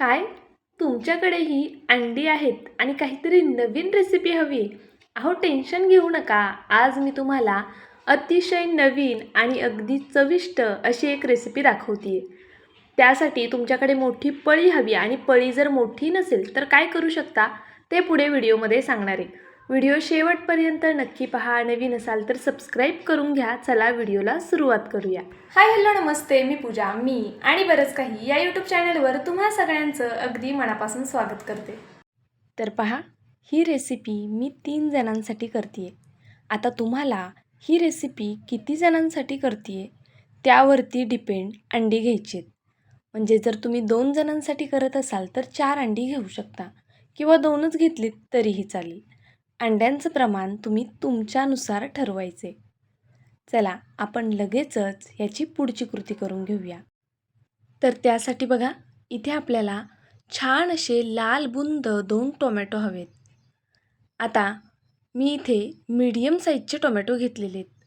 काय? तुमच्याकडेही अंडी आहेत आणि काहीतरी नवीन रेसिपी हवी. अहो टेन्शन घेऊ नका. आज मी तुम्हाला अतिशय नवीन आणि अगदी चविष्ट अशी एक रेसिपी दाखवते त्यासाठी तुमच्याकडे मोठी पळी हवी आणि पळी जर मोठी नसेल तर काय करू शकता? ते पुढे व्हिडिओमध्ये सांगणार आहे. व्हिडिओ शेवटपर्यंत नक्की पहा. नवीन असाल तर सबस्क्राईब करून घ्या. चला व्हिडिओला सुरुवात करूया. हाय हॅलो नमस्ते. मी पूजा. मी आणि बरंच काही या यूट्यूब चॅनलवर तुम्हा सगळ्यांचं अगदी मनापासून स्वागत करते. तर पहा ही रेसिपी मी तीन जणांसाठी करते आता तुम्हाला ही रेसिपी किती जणांसाठी करते त्यावरती डिपेंड अंडी घ्यायची आहेत म्हणजे जर तुम्ही दोन जणांसाठी करत असाल तर चार अंडी घेऊ शकता किंवा दोनच घेतलीत तरीही चालेल. अंड्यांचं प्रमाण तुम्ही तुमच्यानुसार ठरवायचे. चला आपण लगेचच याची पुढची कृती करून घेऊया. तर त्यासाठी बघा इथे आपल्याला छान असे लाल बुंद दोन टोमॅटो हवेत. आता मी इथे मीडियम साईजचे टोमॅटो घेतलेले आहेत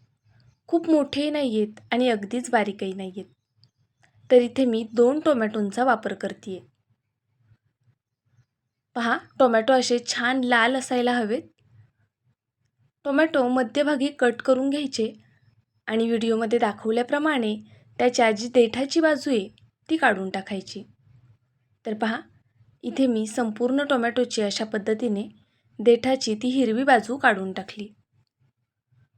खूप मोठेही नाही आहेत आणि अगदीच बारीकही नाही आहेत तर इथे मी दोन टोमॅटोंचा वापर करते पहा टोमॅटो असे छान लाल असायला हवेत. टोमॅटो मध्यभागी कट करून घ्यायचे आणि व्हिडिओमध्ये दाखवल्याप्रमाणे त्याच्या जी देठाची बाजू आहे ती काढून टाकायची. तर पहा इथे मी संपूर्ण टोमॅटोची अशा पद्धतीने देठाची ती हिरवी बाजू काढून टाकली.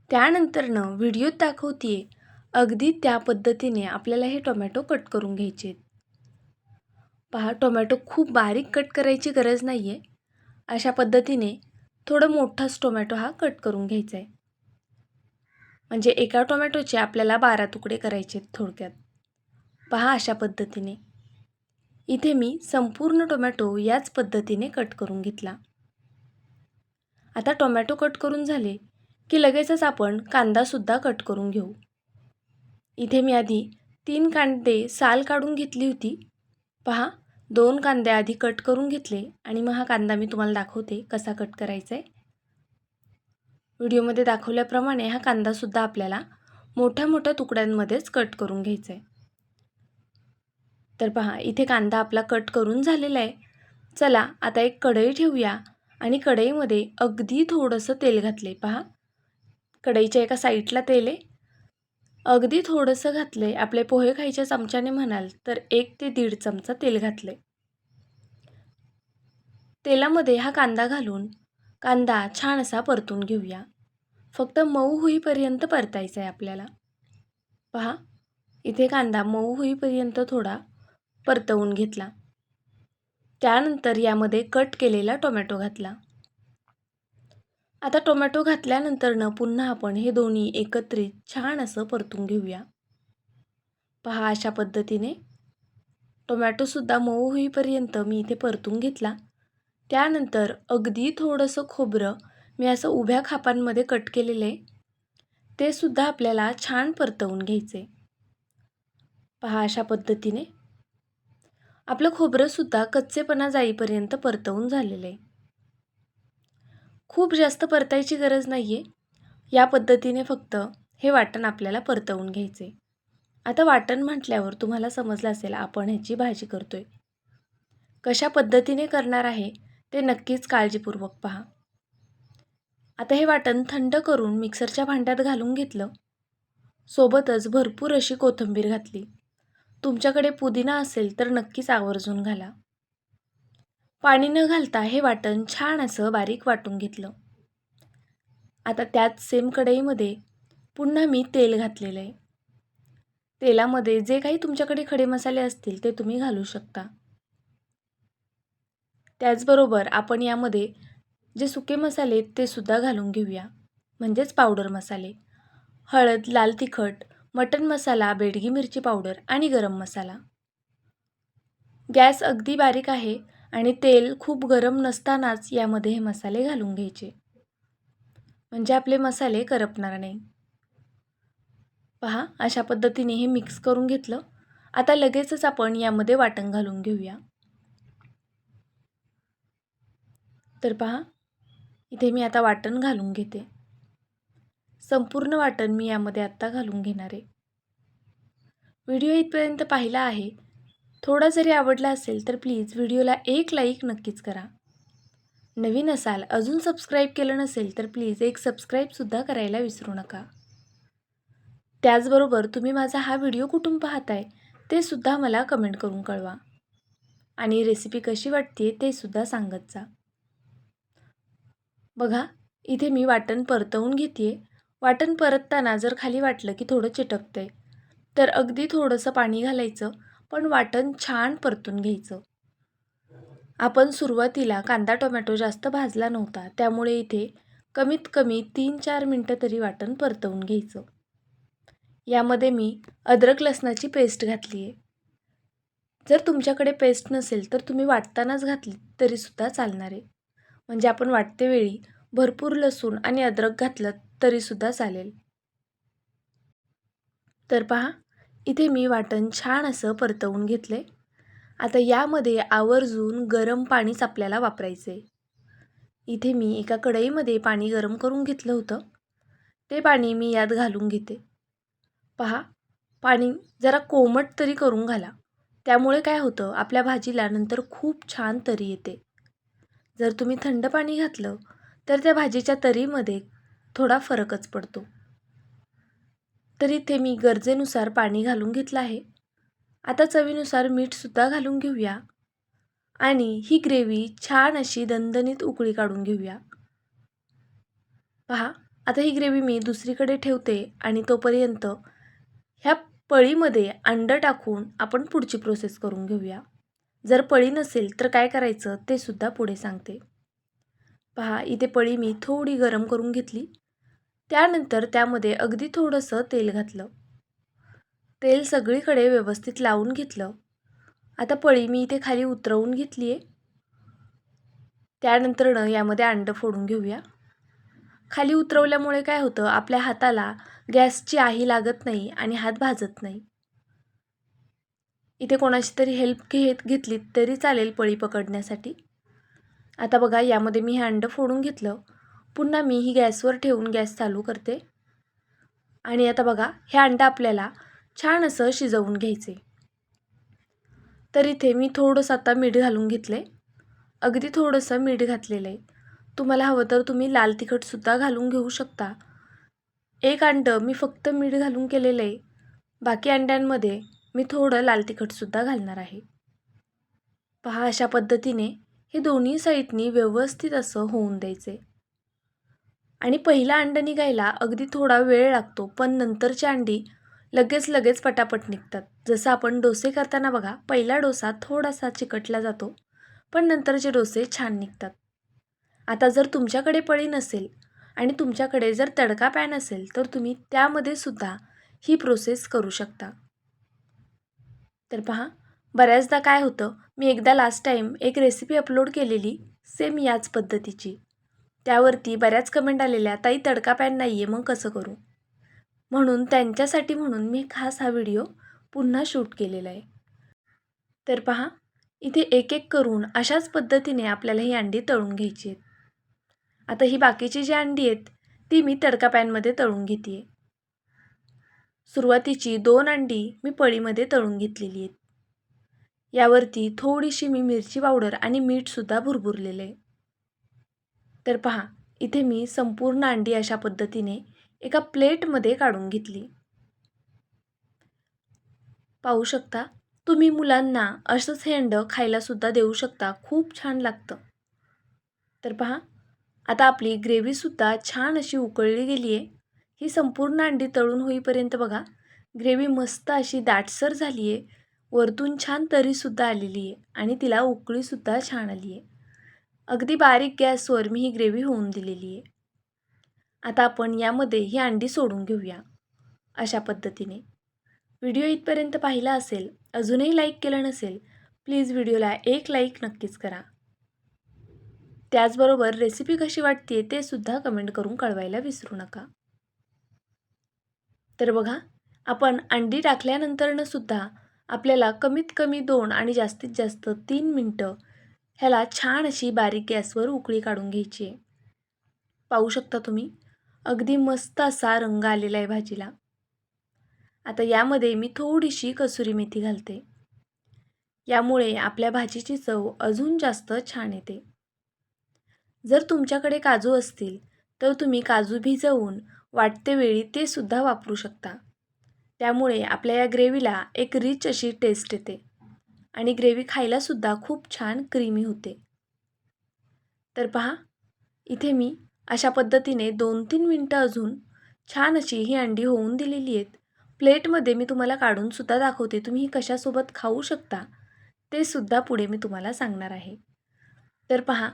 त्यानंतरनं व्हिडिओत दाखवते अगदी त्या पद्धतीने आपल्याला हे टोमॅटो कट करून घ्यायचे आहेत. पहा टोमॅटो खूप बारीक कट करायची गरज नाही आहे अशा पद्धतीने थोडं मोठाच टोमॅटो हा कट करून घ्यायचा आहे म्हणजे एका टोमॅटोचे आपल्याला बारा तुकडे करायचे आहेत थोडक्यात. पहा अशा पद्धतीने. इथे मी संपूर्ण टोमॅटो याच पद्धतीने कट करून घेतला. आता टोमॅटो कट करून झाले की लगेचच आपण कांदासुद्धा कट करून घेऊ. इथे मी आधी तीन कांदे साल काढून घेतली होती. पहा दोन कांदे आधी कट करून घेतले आणि मग हा कांदा मी तुम्हाला दाखवते कसा कट करायचा आहे व्हिडिओमध्ये दाखवल्याप्रमाणे हा कांदासुद्धा आपल्याला मोठ्या मोठ्या तुकड्यांमध्येच कट करून घ्यायचा आहे तर पहा इथे कांदा आपला कट करून झालेला आहे चला आता एक कढई ठेवूया आणि कढईमध्ये अगदी थोडंसं तेल घातले पहा कढईच्या एका साईडला तेल आहे. अगदी थोडंसं घातलं आहे आपले पोहे खायच्या चमच्याने म्हणाल तर एक ते दीड चमचा तेल घातले तेलामध्ये हा कांदा घालून कांदा छान असा परतून घेऊया. फक्त मऊ होईपर्यंत परतायचा आहे आपल्याला. पहा इथे कांदा मऊ होईपर्यंत थोडा परतवून घेतला. त्यानंतर यामध्ये कट केलेला टोमॅटो घातला. आता टोमॅटो घातल्यानंतरनं पुन्हा आपण हे दोन्ही एकत्रित छान असं परतून घेऊया. पहा अशा पद्धतीने. टोमॅटोसुद्धा मऊ होईपर्यंत मी इथे परतून घेतला. त्यानंतर अगदी थोडंसं खोबरं मी असं उभ्या खापांमध्ये कट केलेलं. आहे ते सुद्धा आपल्याला छान परतवून घ्यायचे. पहा अशा पद्धतीने. आपलं खोबरंसुद्धा कच्चेपणा जाईपर्यंत परतवून झालेलं. आहे खूप जास्त परतायची गरज नाही आहे या पद्धतीने फक्त हे वाटण आपल्याला परतवून घ्यायचे आता वाटण म्हटल्यावर तुम्हाला समजलं असेल आपण ह्याची भाजी करतो आहे कशा पद्धतीने करणार आहे ते नक्कीच काळजीपूर्वक पहा. आता हे वाटण थंड करून मिक्सरच्या भांड्यात घालून घेतलं. सोबतच भरपूर अशी कोथिंबीर घातली. तुमच्याकडे पुदिना असेल तर नक्कीच आवर्जून घाला. पाणी न घालता हे वाटण छान असं बारीक वाटून घेतलं. आता त्याच सेम कढईमध्ये पुन्हा मी तेल घातलेलं आहे. तेलामध्ये जे काही तुमच्याकडे खडे मसाले असतील ते तुम्ही घालू शकता. त्याचबरोबर आपण यामध्ये जे सुके मसाले ते सुद्धा घालून घेऊया. म्हणजेच पावडर मसाले. हळद लाल तिखट मटन मसाला बेडगी मिरची पावडर आणि गरम मसाला. गॅस अगदी बारीक आहे आणि तेल खूप गरम नसतानाच यामध्ये हे मसाले घालून घ्यायचे. म्हणजे आपले मसाले करपणार नाही. पहा अशा पद्धतीने हे मिक्स करून घेतलं. आता लगेचच आपण यामध्ये वाटण घालून घेऊया. तर पहा इथे मी आता वाटण घालून घेते. संपूर्ण वाटण मी यामध्ये आत्ता घालून घेणार. आहे व्हिडिओ इथपर्यंत पाहिला आहे. थोडा जरी आवडला असेल तर प्लीज व्हिडिओला एक लाईक नक्कीच करा. नवीन असाल अजून सबस्क्राईब केलं नसेल तर प्लीज एक सबस्क्राईबसुद्धा करायला विसरू नका. त्याचबरोबर तुम्ही माझा हा व्हिडिओ कुठून पाहताय ते सुद्धा मला कमेंट करून कळवा. आणि रेसिपी कशी वाटते ते सुद्धा सांगत जा. बघा इथे मी वाटण परतवून घेते वाटण परतताना जर खाली वाटलं की थोडं चिटकतं आहे तर अगदी थोडंसं पाणी घालायचं पण वाटण छान परतून घ्यायचं. आपण सुरुवातीला कांदा टोमॅटो जास्त भाजला नव्हता त्यामुळे इथे कमीत कमी तीन चार मिनटं तरी वाटण परतवून घ्यायचं. यामध्ये मी अद्रक लसणाची पेस्ट घातली आहे. जर तुमच्याकडे पेस्ट नसेल तर तुम्ही वाटतानाच घातली तरीसुद्धा चालणार आहे. म्हणजे आपण वाटते वेळी भरपूर लसूण आणि अद्रक घातलं तरीसुद्धा चालेल. तर पहा इथे मी वाटण छान असं परतवून घेतलं आहे आता यामध्ये आवर्जून गरम पाणीच आपल्याला वापरायचं. आहे इथे मी एका कढईमध्ये पाणी गरम करून घेतलं होतं. ते पाणी मी यात घालून घेते. पहा पाणी जरा कोमट तरी करून घाला. त्यामुळे काय होतं आपल्या भाजीला नंतर खूप छान तरी येते. जर तुम्ही थंड पाणी घातलं तर त्या भाजीच्या तरीमध्ये थोडा फरकच पडतो. तर इथे मी गरजेनुसार पाणी घालून घेतलं आहे. आता चवीनुसार मीठसुद्धा घालून घेऊया. आणि ही ग्रेव्ही छान अशी दणदणीत उकळी काढून घेऊया. पहा आता ही ग्रेव्ही मी दुसरीकडे ठेवते आणि तोपर्यंत ह्या पळीमध्ये अंडं टाकून आपण पुढची प्रोसेस करून घेऊया. जर पळी नसेल तर काय करायचं ते सुद्धा पुढे सांगते. पहा इथे पळी मी थोडी गरम करून घेतली. त्यानंतर त्यामध्ये अगदी थोडंसं तेल घातलं. तेल सगळीकडे व्यवस्थित लावून घेतलं. आता पळी मी इथे खाली उतरवून घेतली आहे त्यानंतरनं यामध्ये अंडं फोडून घेऊया. खाली उतरवल्यामुळे काय होतं आपल्या हाताला गॅसची आही लागत नाही आणि हात भाजत नाही. इथे कोणाची तरी हेल्प घेत घेतली तरी चालेल पळी पकडण्यासाठी. आता बघा यामध्ये मी हे अंडं फोडून घेतलं. पुन्हा मी ही गॅसवर ठेवून गॅस चालू करते. आणि आता बघा हे अंडं आपल्याला छान असं शिजवून घ्यायचे. तर इथे मी थोडंसं आता मीठ घालून घेतलं आहे अगदी थोडंसं मीठ घातलेलं आहे. तुम्हाला हवं तर तुम्ही लाल तिखटसुद्धा घालून घेऊ शकता. एक अंडं मी फक्त मीठ घालून केलेलं आहे. बाकी अंड्यांमध्ये मी थोडं लाल तिखटसुद्धा घालणार आहे. पहा अशा पद्धतीने हे दोन्ही साईडनी व्यवस्थित असं होऊन द्यायचे आणि पहिला अंड निघायला अगदी थोडा वेळ लागतो पण नंतरची अंडी लगेच लगेच पटापट निघतात. जसं आपण डोसे करताना बघा पहिला डोसा थोडासा चिकटला जातो पण नंतरचे डोसे छान निघतात. आता जर तुमच्याकडे पळी नसेल आणि तुमच्याकडे जर तडका पॅन असेल तर तुम्ही त्यामध्ये सुद्धा ही प्रोसेस करू शकता. तर पहा बऱ्याचदा काय होतं मी एकदा लास्ट टाईम एक रेसिपी अपलोड केलेली सेम याच पद्धतीची. त्यावरती बऱ्याच कमेंट आलेल्या ताई तडका पॅन नाही आहे मग कसं करू? म्हणून त्यांच्यासाठी म्हणून मी खास हा व्हिडिओ पुन्हा शूट केलेला आहे. तर पहा इथे एक एक करून अशाच पद्धतीने आपल्याला ही अंडी तळून घ्यायची आहेत. आता ही बाकीची जी अंडी आहेत ती मी तडका पॅनमध्ये तळून घेते आहे सुरुवातीची दोन अंडी मी पळीमध्ये तळून घेतलेली आहेत. यावरती थोडीशी मी मिरची पावडर आणि मीठसुद्धा भुरभुरलेलं आहे. तर पहा इथे मी संपूर्ण अंडी अशा पद्धतीने एका प्लेटमध्ये काढून घेतली. पाहू शकता तुम्ही मुलांना असंच हे अंडं खायलासुद्धा देऊ शकता खूप छान लागतं. तर पहा आता आपली ग्रेव्हीसुद्धा छान अशी उकळली गेली आहे. ही संपूर्ण अंडी तळून होईपर्यंत बघा ग्रेव्ही मस्त अशी दाटसर झाली आहे. वरतून छान तरीसुद्धा आलेली आहे आणि तिला उकळीसुद्धा छान आली आहे. अगदी बारीक गॅसवर मी ही ग्रेव्ही होऊन दिलेली आहे. आता आपण यामध्ये ही अंडी सोडून घेऊया. अशा पद्धतीने. व्हिडिओ इथपर्यंत पाहिला असेल अजूनही लाईक केलं नसेल प्लीज व्हिडिओला एक लाईक नक्कीच करा. त्याचबरोबर रेसिपी कशी वाटते ते सुद्धा कमेंट करून कळवायला विसरू नका. तर बघा आपण अंडी टाकल्यानंतरनं सुद्धा आपल्याला कमीत कमी दोन आणि जास्तीत जास्त तीन मिनटं ह्याला छान अशी बारीक गॅसवर उकळी काढून घ्यायची आहे. पाहू शकता तुम्ही? अगदी मस्त असा रंग आलेला आहे भाजीला. आता यामध्ये मी थोडीशी कसुरी मेथी घालते. यामुळे आपल्या भाजीची चव अजून जास्त छान येते. जर तुमच्याकडे काजू असतील तर तुम्ही काजू भिजवून वाटते वेळी ते सुद्धा वापरू शकता. त्यामुळे आपल्या या ग्रेव्हीला एक रिच अशी टेस्ट येते. आणि ग्रेव्ही खायलासुद्धा खूप छान क्रीमी होते. तर पहा इथे मी अशा पद्धतीने दोन तीन मिनटं अजून छान अशी ही अंडी होऊन दिलेली आहेत. प्लेटमध्ये मी तुम्हाला काढूनसुद्धा दाखवते तुम्ही ही कशासोबत खाऊ शकता ते सुद्धा पुढे मी तुम्हाला सांगणार आहे. तर पहा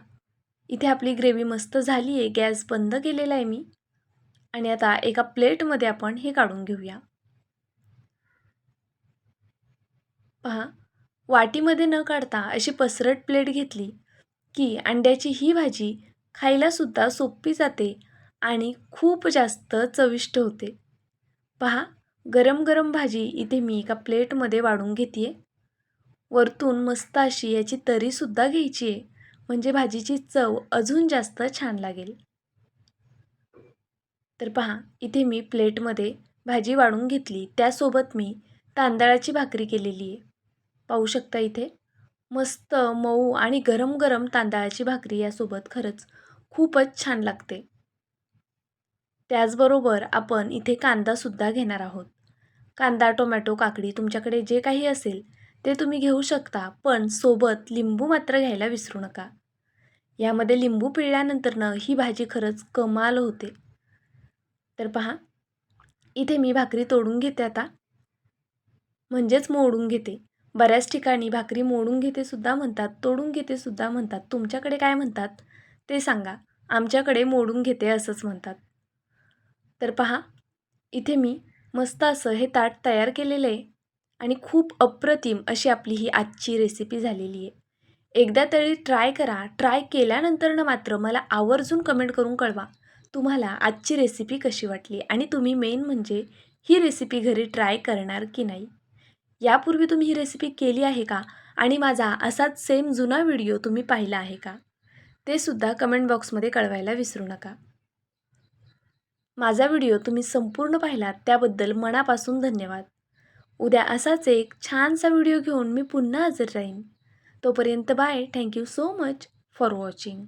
इथे आपली ग्रेव्ही मस्त झाली आहे गॅस बंद केलेला आहे मी. आणि आता एका प्लेटमध्ये आपण हे काढून घेऊया. पहा वाटीमध्ये न काढता अशी पसरट प्लेट घेतली की अंड्याची ही भाजी खायलासुद्धा सोपी जाते आणि खूप जास्त चविष्ट होते. पहा गरम गरम भाजी इथे मी एका प्लेटमध्ये वाढून घेते वरतून मस्त अशी याची तरीसुद्धा घ्यायची आहे म्हणजे भाजीची चव अजून जास्त छान लागेल. तर पहा इथे मी प्लेटमध्ये भाजी वाढून घेतली. त्यासोबत मी तांदळाची भाकरी केलेली आहे. पाहू शकता इथे. मस्त मऊ आणि गरम गरम तांदळाची भाकरी यासोबत खरंच खूपच छान लागते. त्याचबरोबर आपण इथे कांदासुद्धा घेणार आहोत. कांदा टोमॅटो काकडी तुमच्याकडे जे काही असेल ते तुम्ही घेऊ शकता पण सोबत लिंबू मात्र घ्यायला विसरू नका. यामध्ये लिंबू पिळल्यानंतरनं ही भाजी खरंच कमाल होते. तर पहा इथे मी भाकरी तोडून घेते आता. म्हणजेच मोडून घेते. बऱ्याच ठिकाणी भाकरी मोडून घेते सुद्धा म्हणतात तोडून घेते सुद्धा म्हणतात. तुमच्याकडे काय म्हणतात? ते सांगा. आमच्याकडे मोडून घेते असंच म्हणतात. तर पहा इथे मी मस्त असं हे ताट तयार केलेलं आहे आणि खूप अप्रतिम अशी आपली ही आजची रेसिपी झालेली आहे. एकदा तरी ट्राय करा. ट्राय केल्यानंतरनं मात्र मला आवर्जून कमेंट करून कळवा तुम्हाला आजची रेसिपी कशी वाटली आणि तुम्ही मेन म्हणजे ही रेसिपी घरी ट्राय करणार की नाही. यापूर्वी तुम्ही ही रेसिपी केली आहे का? आणि माझा असाच सेम जुना व्हिडिओ तुम्ही पाहिला आहे का? ते सुद्धा कमेंट बॉक्समध्ये कळवायला विसरू नका. माझा व्हिडिओ तुम्ही संपूर्ण पाहिलात त्याबद्दल मनापासून धन्यवाद. उद्या असाच एक छानसा व्हिडिओ घेऊन मी पुन्हा हजर राहीन. तोपर्यंत bye thank you so much for watching